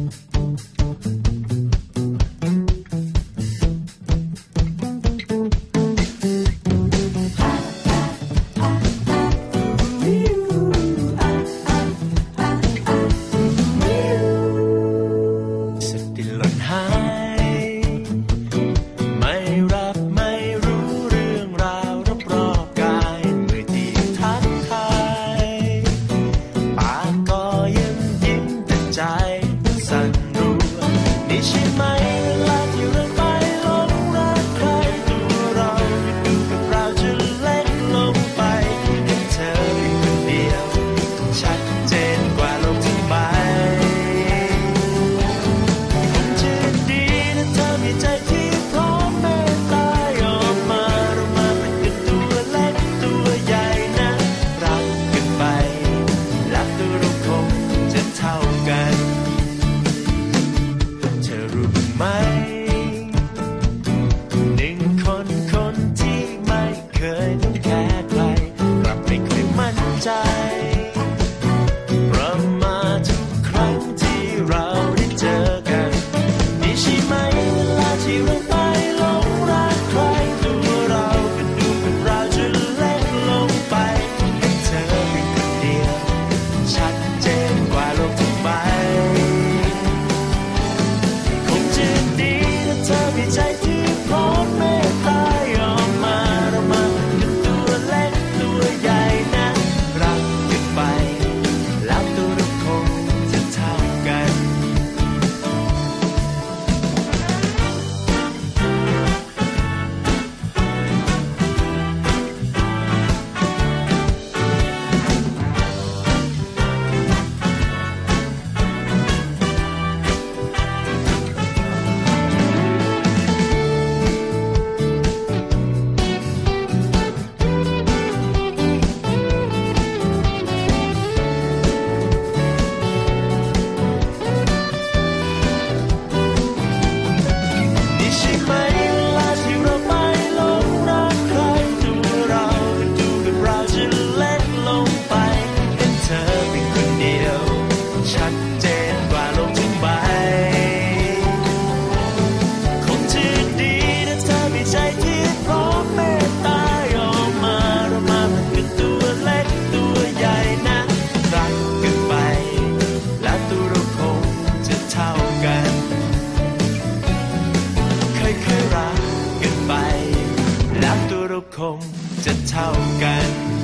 Música ใจประมาทุกครั้งที่เราได้เจอกันนี่ใช่ไหมเวลาที่เราไปหลงรักใครตัวเราก็ดูเป็นเราจะเล็กลงไปให้เธอเป็นเดียชัดเจนกว่าโลกทั้งใบคงจะดีถ้าเธอมีใจ คงจะเท่ากัน